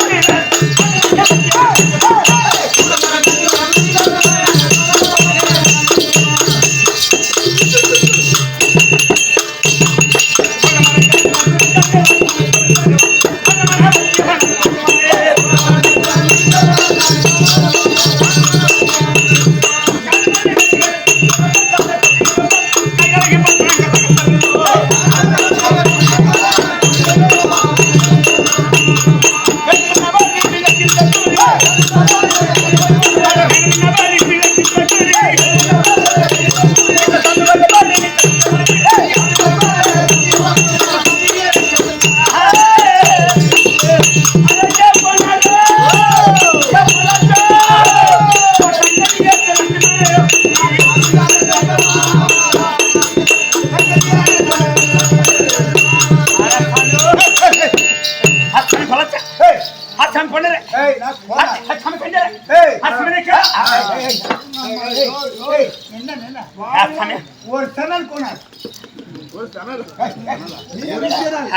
வந்து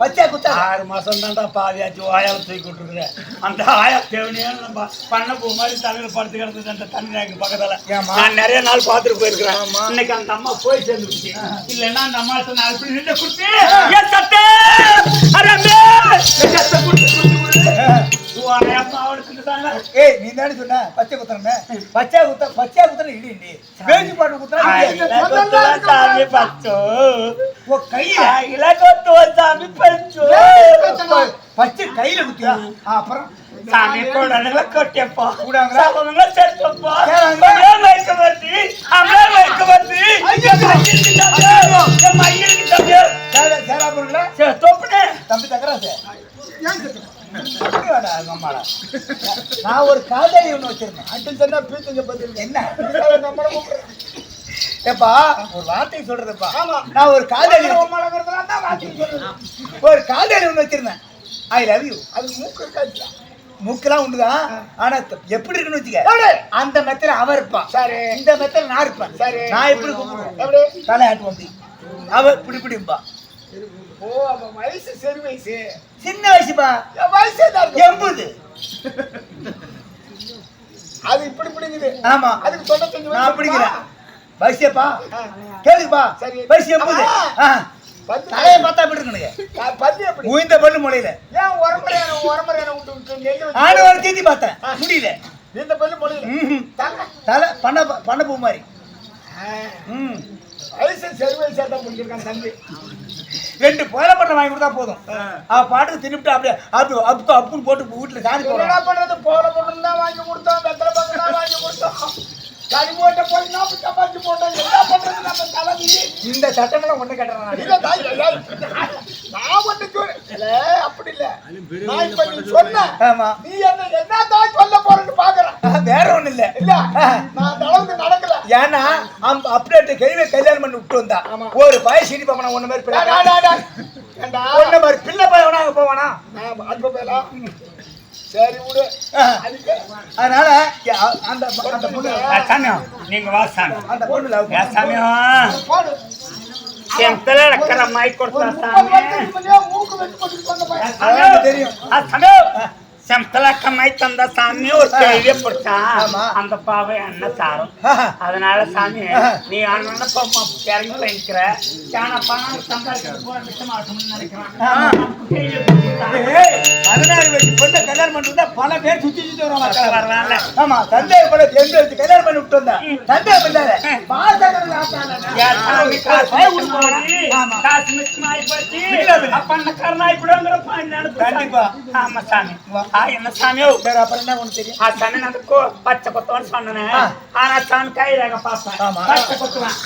பச்சையா குத்தா. ஆறு மாசம் தான்டா பாதியாச்சு. ஆயால தூக்கி விட்டுருக்குறேன் அந்த ஆயா தேவனியான நம்ம பண்ண பூ மாதிரி தலையில படுத்து கிடந்தது அந்த தண்ணி டேங்க் பக்கத்துல? நான் நிறைய நாள் பார்த்துட்டு போயிருக்கிறேன். இன்னைக்கு அந்த அம்மா போய் சேர்ந்துருச்சு. இல்லைன்னா அந்த அம்மா சொன்ன அப்படி நின்று குடுத்து ஏய் நீ தானே சொன்ன? பச்சை குத்துறமே. பச்சை குத்த பச்சை குத்துற இடி நீ சாமி பச்சோ. ஓ கையில இலக்கத்துவ சாமி பச்சோ. பச்சை கையில குத்தியா? அப்புறம்? சாமி கூடாதுல கொட்டியப்போ. கூடாங்களா? சேர்த்தப்போ மயக்க வருது அம்மா மயக்க தம்பி சேரா நான் ஒரு காதலி ஒண்ணு வச்சிருந்தேன். அட்டு சொன்னா பீத்துங்க பதில் என்ன? ஏப்பா ஒரு வார்த்தை சொல்றதுப்பா நான் ஒரு காதலி. ஒரு காதலி ஒண்ணு வச்சிருந்தேன். ஐ லவ் யூ அது மூக்கு இருக்காச்சு மூக்கெல்லாம் உண்டுதான் ஆனா எப்படி இருக்குன்னு வச்சுக்க? அந்த மெத்தல அவ இருப்பான். சரி. இந்த மெத்தல நான் இருப்பேன். சரி. நான் எப்படி கூப்பிடுவேன்? எப்படி? தலை ஆட்டுவோம் அப்படி. அவ இப்படி இப்படிம்பா ஓ அப்ப வயசு சரி வயசு சின்ன வயசுப்பா. வயசே தான். எண்பது. அது இப்படி பிடிக்குது. ஆமா. அதுக்கு தொண்ணூத்தஞ்சு நான் பிடிக்கிறேன். வயசேப்பா. கேளுப்பா. சரி. வயசு எண்பது. தலையை பார்த்தா அப்படி இருக்கணுங்க நான் பல்லு எப்படி? முளையில. ஏன் நெல்லு வச்சு- ஆடு ஒரு தீத்தி பார்த்தேன். முடியல. இந்த பல்லு ம்ஹும். தலை. பண்ண பண்ண பூ மாதிரி. ம். வயசு சரி வயசா தான் முடிஞ்சிருக்கான் தம்பி. ரெண்டு புயல பண்ண வாங்கி கொடுத்தா போதும். அவ பாட்டுக்கு திருப்பிட்டு அப்படியே அப்படி அப்பு அப்புன்னு போட்டு வீட்டுல சாணி என்னடா போடுறான் பண்றது போற தான் வாங்கி கொடுத்தோம். வெத்தலை பங்கு தான் வாங்கி கொடுத்தோம். கறி போட்ட போய் நாற்பது சப்பாத்தி போட்டோம். என்ன பண்றது நம்ம தலைவிதி? இந்த சட்டமெல்லாம் ஒண்ணு கட்டுறான் இல்ல தாய், ஐயா, நான் ஒண்ணு இல்ல, அப்படி இல்ல. நான் இப்ப நீ சொன்ன ஆமா. நீ என்ன என்ன தான் சொல்ல போறேன்னு பாக்குறேன் வேற ஒண்ணு இல்ல. இல்ல நான் அந்த அளவுக்கு நடக்கல. ஏன்னா அப்படியே கேள்வி கல்யாணம் பண்ணி விட்டு வந்தா. ஒரு பாய சிரி பாப்பனா ஒண்ணு மாதிரி ஒண்ணு மாதிரி பிள்ளை போவானா? நான் அன்பு பேலா. சரி விடு. அதனால அந்த அந்த பொண்ணு சாமியம் நீங்க வா சாமி. அந்த பொண்ணு லவ் சாமியம் எத்தனை லக்கர மாய் கொடுத்தா சாமி. தெரியும். சமயம் செம்பலக்க மாய் தந்த சாமி ஒரு நீ அண்ணன் இருந்தா பல பேர் ஆமா தந்தை கூட எந்த எடுத்து கல்யாணம் பண்ணி விட்டு ஆமா. சாமி. என்ன சாமியோ? வேற அப்புறம் என்ன ஆ சாமி நான் பச்சை கொத்தவன் சொன்னேன். ஆனா சாமி கையில பாப்பேன் பச்சை கொத்துவான்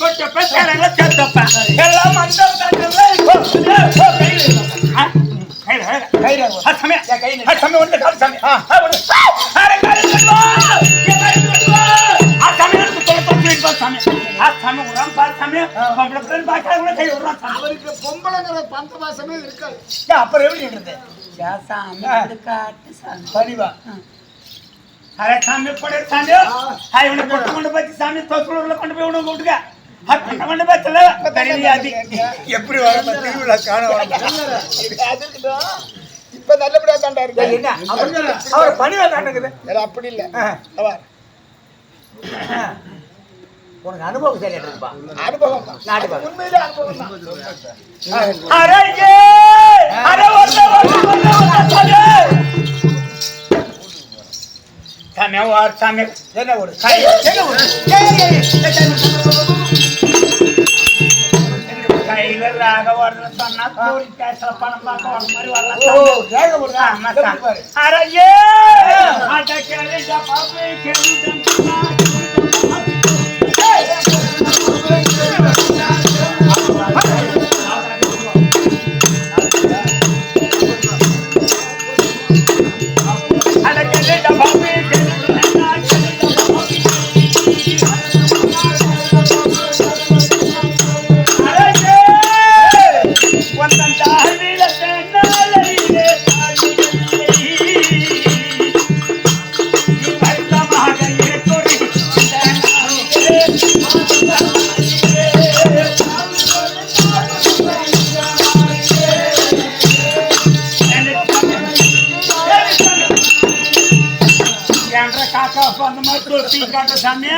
கொச்சப்ப சேலையில சேர்த்தப்ப எல்லாம் மந்தம் அவருக்கு பொம்பளைங்கிற பந்த வாசமே இருக்காது அப்புறம் எப்படி இருந்தது பரிவா அரசாமி கொண்டு சாமி இவனை கொண்டு போய் சாமி தொசுள்ள கொண்டு போய் விடுங்க விட்டுக்க மண்டபத்துல தெரியாது எப்படி வர திருவிழா காண இப்ப நல்லபடியா தாண்டா இருக்கு அவர் பணியா தாண்டுக்குது அப்படி இல்ல உனக்கு அனுபவம் சரியானதுப்பா அனுபவம் தான் நாட்டுப்பா உண்மையில என்ன தூக்கி காட்ட சாமி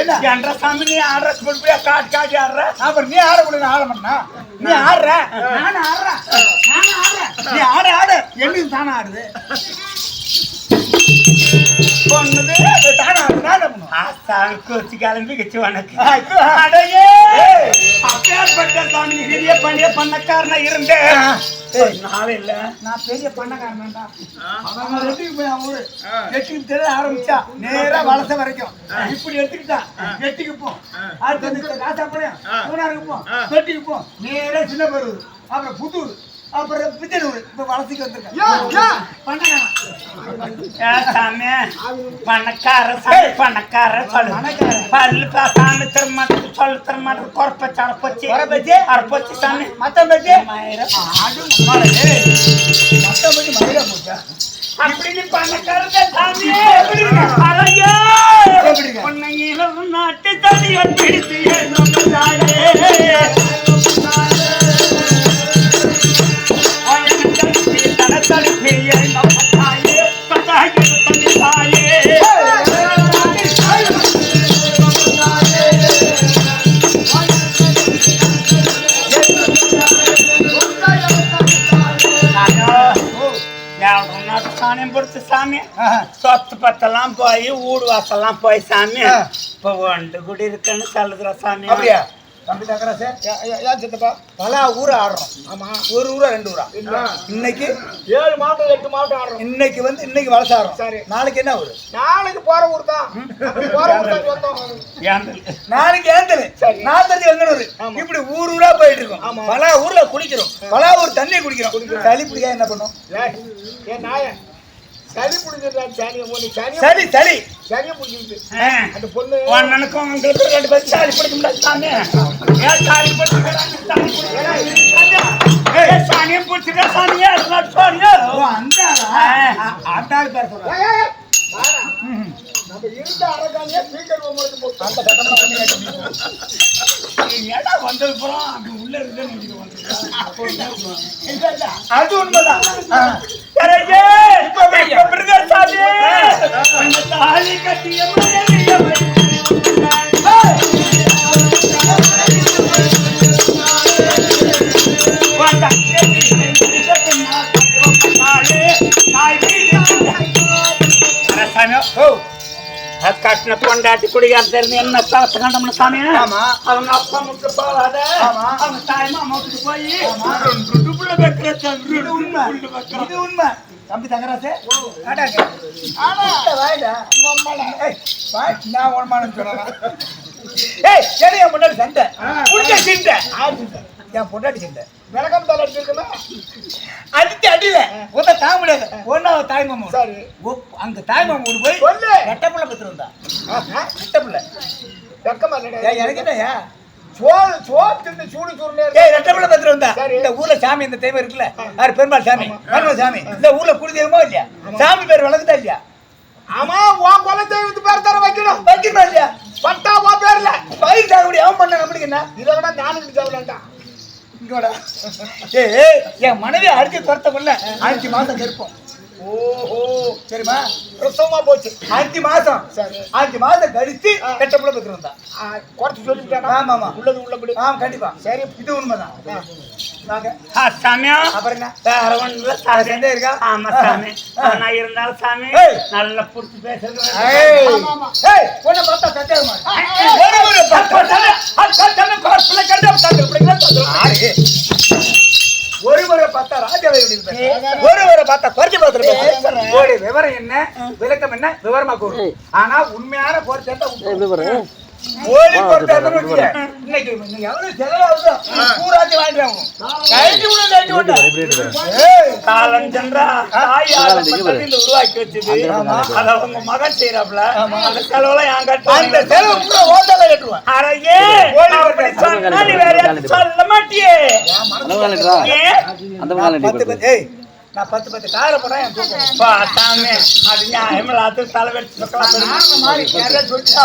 என்ன? சாமி நீ ஆடுற புடிப்படியா காட்டு காட்டி ஆடுற? அப்புறம் நீ ஆடக்கூடிய ஆட மாட்டா நீ ஆடுற? நானும் ஆடுறேன். நானும் ஆடுறேன். நீ ஆடு ஆடு. என்னையும் தானே ஆடுது? பொண்ணுது. கோச்சு கிளம்பி கச்சு வணக்கம் அப்பேற்பட்ட சாமி பெரிய பண்ணிய பண்ணக்காரனா இருந்தேன் நாளே இல்ல நான் பெரிய பண்ணக்காரனா அவன் வெட்டிக்கு போய் அவன் ஆரம்பிச்சா நேரா வளச வரைக்கும் இப்படி எடுத்துக்கிட்டான் வெட்டிக்கு போ அடுத்து காசா போறேன் மூணாருக்கு நேரா சின்ன பருவூர் அப்புறம் புதூர் அப்புறம் பித்தனூர் இப்ப வளர்த்துக்கு வந்திருக்கேன். பண்ணக்காரன் ஏ சாமி பணக்கார சாமி பணக்கார சொல்லு. பல்லு. சாமி திருமணம் சொல்லு திருமணம் கொரப்ப சடப்பச்சு கொரப்பச்சு? அரப்பச்சு சாமி. மத்தம் மயிரம். ஆடு மத்தம் பத்தி மயிலா போச்சா? அப்படின்னு சாமி? உன்னை இளவு நாட்டு தனியன் பிடித்து சொத்து பத்தெல்லாம் போய் ஊடு வாசல்லாம் போய் சாமி. இப்ப ஒன்று குடி இருக்குன்னு சொல்லுதுற சாமி. அப்படியா? தம்பி தக்கராசே ஏன் சித்தப்பா. பல ஊர் ஆடுறோம். ஆமா. ஒரு ஊரா ரெண்டு ஊரா? இன்னைக்கு? ஏழு மாவட்டம் எட்டு மாவட்டம் ஆடுறோம். இன்னைக்கு வந்து இன்னைக்கு வளச ஆடுறோம் சரி. நாளைக்கு என்ன ஊரு? நாளைக்கு போற ஊர் தான். போற ஊர் தான் ஏந்தல் நாளைக்கு ஏந்தல். நாற்பத்தி எங்கனூர். இப்படி ஊர் ஊரா போயிட்டு இருக்கோம். பல ஊர்ல குளிக்கிறோம். பல ஊர் தண்ணி குடிக்கிறோம். சளி பிடிக்காம என்ன பண்ணும்? ஏய், ஏன் நாய. சளி பிடிச்சிருந்தா மூணு சனியை சளி சளி சனியை பிடிச்சிருக்கு ஆ. அந்த பொண்ணு ஒன்னனுக்கும் உங்களுக்கு ரெண்டு பேரும் சாலி பிடிக்க முடியாது சாமி? ஏன் பிடிக்கிறாங்க ஏய் சாணியை சாமியா சாமியா அந்த பேர் சொல்றேன் வாடா. நம்ம இருந்த அரகாணியே ஸ்பீக்கர் உங்களுக்கு போட்டு அந்த சத்தமா பண்ணி கேட்டு ஏடா வந்தது புறம் அப்படி உள்ள இருக்குன்னு நினைச்சு வந்துருக்கேன் இல்ல, இல்ல, அது உண்மைதான் ஆ. கரையே இப்ப பிரதேசாதி அந்த தாலி கட்டிய மனைவியவை கொண்டாட்டி குடிகார என்ன சாப்பிட்டு கண்டோம்னு சாமி. அவங்க அப்பா முட்டு போகாத. அவங்க தாய் மாமா வீட்டுக்கு போய் தம்பி, தங்கராசே நான் ஏய் சரி சண்டை? உள்ள சண்டை? என் பொண்டாட்டி சண்டை விளக்கம் தலை அடிச்சிருக்குன்னா அடிச்சு அடியில. ஒத்த தாங்க முடியாது. ஒன்னா தாய் மாமா. சரி. அங்க தாய் மாமா கொண்டு போய் சொல்லு. ரெட்டப்புள்ள பெற்றுருந்தா ரெட்டப்புள்ள வெக்கமா இல்லைடா. ஏய் எனக்கு என்னய்யா சோறு சோறு தின்னு சூடு இருக்கு. ஏய் ரெட்டப்புள்ள பெற்றுருந்தா சரி. இந்த ஊர்ல சாமி இந்த தெய்வம் இருக்குல்ல? யாரு பெருமாள் சாமி? பெருமாள் சாமி. இந்த ஊர்ல குடி தெய்வமோ இல்லையா? சாமி பேர் வளர்ந்துட்டா இல்லையா? ஆமா உன் குல தெய்வத்து பேர் தர வைக்கணும். வைக்கணுமா இல்லையா? பட்டா உன் பேர்ல. பயிர் சாகுபடி அவன் பண்ண நம்மளுக்கு என்ன? இதை விட நானும் தேவலாண்டா இங்க வாடா. ஏய் ஏய், என் மனைவி அடிச்சு துரத்தக்குள்ள அஞ்சு மாசம் இருப்போம் ஓஹோ. சரிம்மா? பிரசவமா போச்சு. அஞ்சு மாசம். சரி. அஞ்சு மாசம் கழிச்சு கெட்டப்புள்ள பெற்றிருந்தா குறைச்சு சொல்லிட்டேனா? ஆமா, ஆமா. உள்ளது உள்ளபடி ஆ கண்டிப்பா. சரி. இது உண்மைதான். வாங்க. ஆ, சாமியா? பார்த்தா ராஜாவை ஒரு முறை பார்த்தா குறைஞ்ச ஒரு விவரம் என்ன? விளக்கம் என்ன? விவரமா கூறு. ஆனா உண்மையான போர் சேர்த்தா ஓடி போட்டு இன்னைக்கு எவ்வளவு செலவாகுதோ காலம் சென்றா உருவாக்கி வச்சது. அத உங்க மகன் செய்யறாப்ல அந்த செலவுல என் அந்த கட்ட செலவு பூரா ஓட்டால கட்டுவான் சொல்ல மாட்டியே. நான் பத்து பத்து காரை போனா என் தூக்கம் பா, சாமி. அது நியாயமில்ல அது தலைவெடுத்து யாரையா சொல்லிட்டா.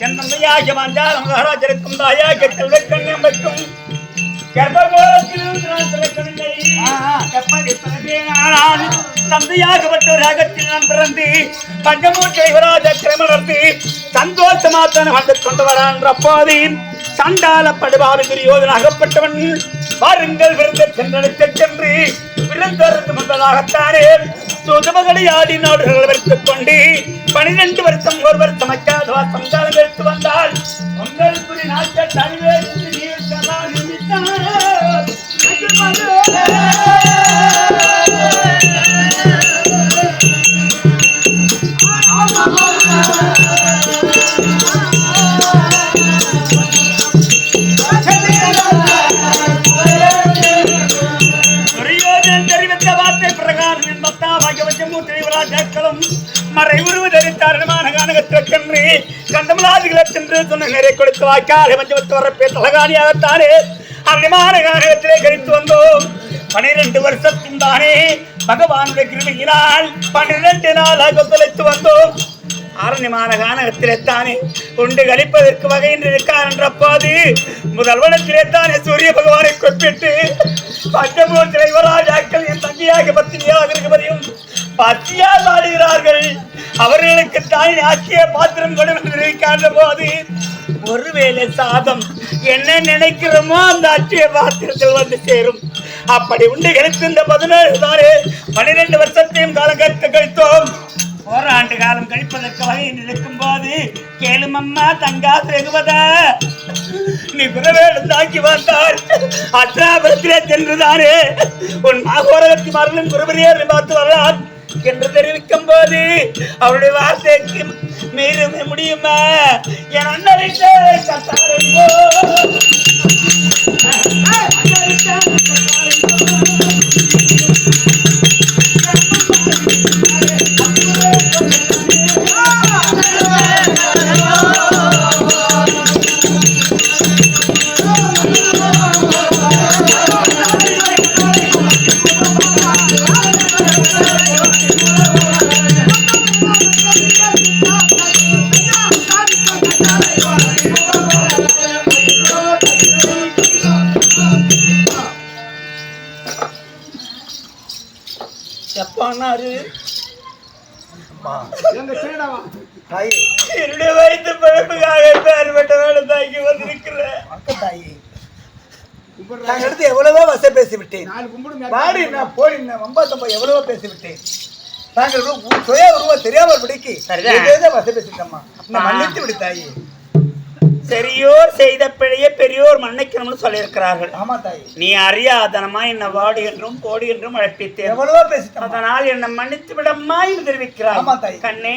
என் நந்தையாக வந்தால் மகாராஜருக்கும் தாயாக செல்வக்கண்ணியம்பைக்கும் கர்ப்பகோலத்தில் நான் தந்தையாகப்பட்ட ஒரு அகத்தில் நான் பிறந்து பஞ்சமூட்டை யுவராஜ கிரமணர்ந்து சந்தோஷமாத்தான் வந்து கொண்டு வரான்ற போது சண்டால துரியோதன் அகப்பட்டவன். வாருங்கள் விருந்த சென்றெடுக்க சென்று. விருந்தருந்து முன்பதாகத்தானே சுதமகளை ஆடி நாடுகள் வைத்துக் கொண்டு பனிரெண்டு வருஷம் ஒரு வருஷம் அக்காதவா சங்காலம் எடுத்து வந்தால் பொங்கல் புரி நாட்கள் தனிவே சென்று கொடுத்து வாய்க்கால் பஞ்சவத்து வரப்பே தலகாணியாகத்தானே. அன்னிமான கானகத்திலே கழித்து வந்தோம். பனிரெண்டு வருஷத்தின் தானே பகவானுடைய கிருமியினால் பன்னிரண்டு நாளாக தொலைத்து வந்தோம். ஆரண்யமான கானகத்திலே தானே உண்டு கழிப்பதற்கு வகையின்றி இருக்கார் என்ற போது முதல்வனத்திலே தானே சூரிய பகவானை குறிப்பிட்டு என் பத்தினியாக பத்தியால் ஆடுகிறார்கள். அவர்களுக்கு தான் ஆக்கிய பாத்திரம் கொடுத்து இருக்கின்ற போது ஒருவேளை சாதம். என்ன நினைக்கிறோமோ அந்த அச்சிய பாத்திரத்தில் வந்து சேரும். அப்படி உண்டு கழித்து இந்த பதினேழு தானே பன்னிரெண்டு வருஷத்தையும் காலம் கழித்து கழித்தோம். ஓராண்டு காலம் கழிப்பதற்கு வகையில் நிற்கும் போது கேளும் அம்மா தங்கா செகுவதா நீ குரவேலும் தாக்கி வந்தார் அற்றாபுரத்திலே சென்றுதானே. உன் மாகோரகத்தி மரணம் குருபரியே பார்த்து வரலாம். என்று தெரிவிக்கும் போது அவருடைய வார்த்தைக்கு மீறும் முடியுமா? என் அண்ணரிட்டே கத்தாரையோ தாயே. என்னுடைய வயிற்று பழப்புக்காக பேர்பட்ட வேலை தாக்கி வந்திருக்கிறேன். அக்க தாயே. நான் எடுத்து எவ்வளவோ வசை பேசி விட்டேன் நாலு கும்பிடு வாடி நான் போடி நான் வம்பா தம்பா எவ்வளவோ பேசி விட்டேன் தாங்கள் உ- சுய உருவம் தெரியாமல் பிடிக்கி. வசை பேசிட்டம்மா. நான் மன்னித்து விடு தாயே. பெரியோர் செய்த பிழையை பெரியோர் மன்னிக்கணும்னு சொல்லியிருக்கிறார்கள். ஆமா தாயே. நீ அறியாதனமா என்ன வாடி என்றும் கோடி என்றும் அழைப்பித்தேன். எவ்வளவோ அதனால் என்னை மன்னித்து விடம்மா என்று தெரிவிக்கிறார் ஆமா, தாய். கண்ணே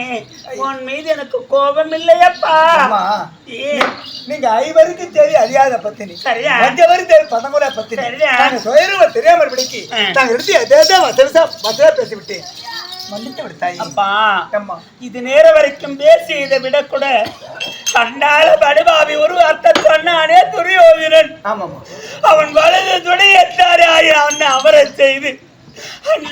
உன் மீது எனக்கு கோபம் இல்லையப்பா நீங்க ஐவருக்கு தேவை அறியாத பத்தினி. சரியா? மற்றவருக்கு தேவை பதங்குல பத்தினி. சரியா? நாங்க சுயருவ தெரியாமல் பிடிக்கி. நாங்க எடுத்து எதேதோ வசவிசா வசவா பேசி விட்டேன் மன்னித்து விடு தாயே. அப்பா அம்மா. இது நேர வரைக்கும் பேசி இதை விட கூட கண்டால படுபாவி ஒரு அர்த்தம் சொன்னானே துரியோதனன். ஆமாம்மா. அவன் வலது துணையத்தாரே அவன் அவரை செய்து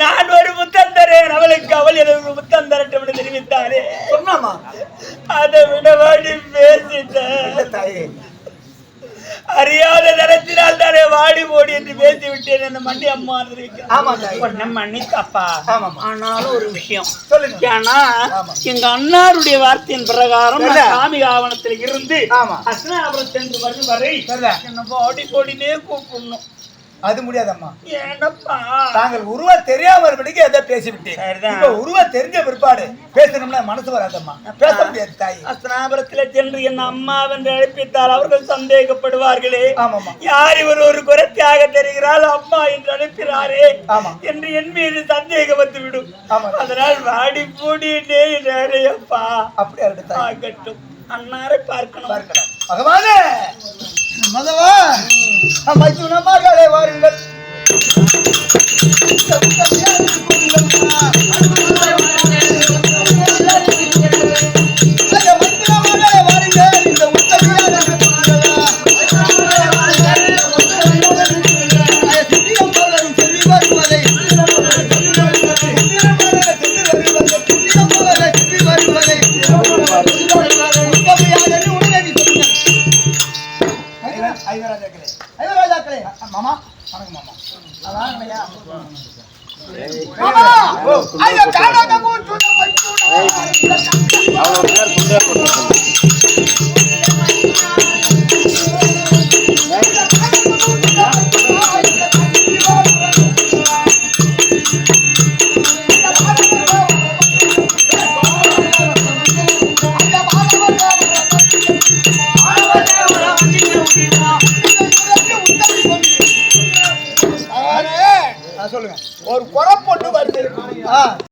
நான் ஒரு புத்தம் தரேன். அவளுக்கு அவள் எனக்கு புத்தம் தரட்டும் என்று தெரிவித்தாரே சொன்னாமா அதை விட வாடி பேசிட்டேன். அறியாத தரத்தினால் தானே வாடி போடி என்று பேசி விட்டேன் என்று மண்ணி அம்மா. உன்னை மன்னித்தப்பா. ஆனாலும் ஒரு விஷயம் சொல்லுங்க ஏன்னா. எங்க அண்ணாருடைய வார்த்தையின் பிரகாரம். சாமி ஆவணத்தில் இருந்து. அஸ்னாபுரம் சென்று வரும் வரை. என்ன பாடி போடினே கூப்பிடணும் அது முடியாதம்மா. தாங்கள் உருவ தெரியாமல் படிக்க எதை பேசிவிட்டேன். இப்ப உருவ தெரிஞ்ச பிற்பாடு பேசணும்னா மனசு வராதம்மா. பேச முடியாது தாய். அஸ்னாபுரத்தில் சென்று என் அம்மா என்று அழைப்பித்தால் அவர்கள் சந்தேகப்படுவார்களே. ஆமாம்மா. யார் இவர் ஒரு குரத்தியாக தெரிகிறாள்? அம்மா என்று அனுப்பினாரே ஆமா. என்று என் மீது சந்தேகம் வந்துவிடும். ஆமா. அதனால் வாடி பூடினே இருக்கு தாய்? ஆகட்டும். அன்னாரை பார்க்கணும். பார்க்கலாம். பகவானே! மதவா அமைச்சுன மகளே வாருங்கள். ஐவராஜாக்களே. ஐவராஜாக்களே. மாமா வணக்கம் மாமா. அதான் ஐயா அவ்வளோ பேர் 아.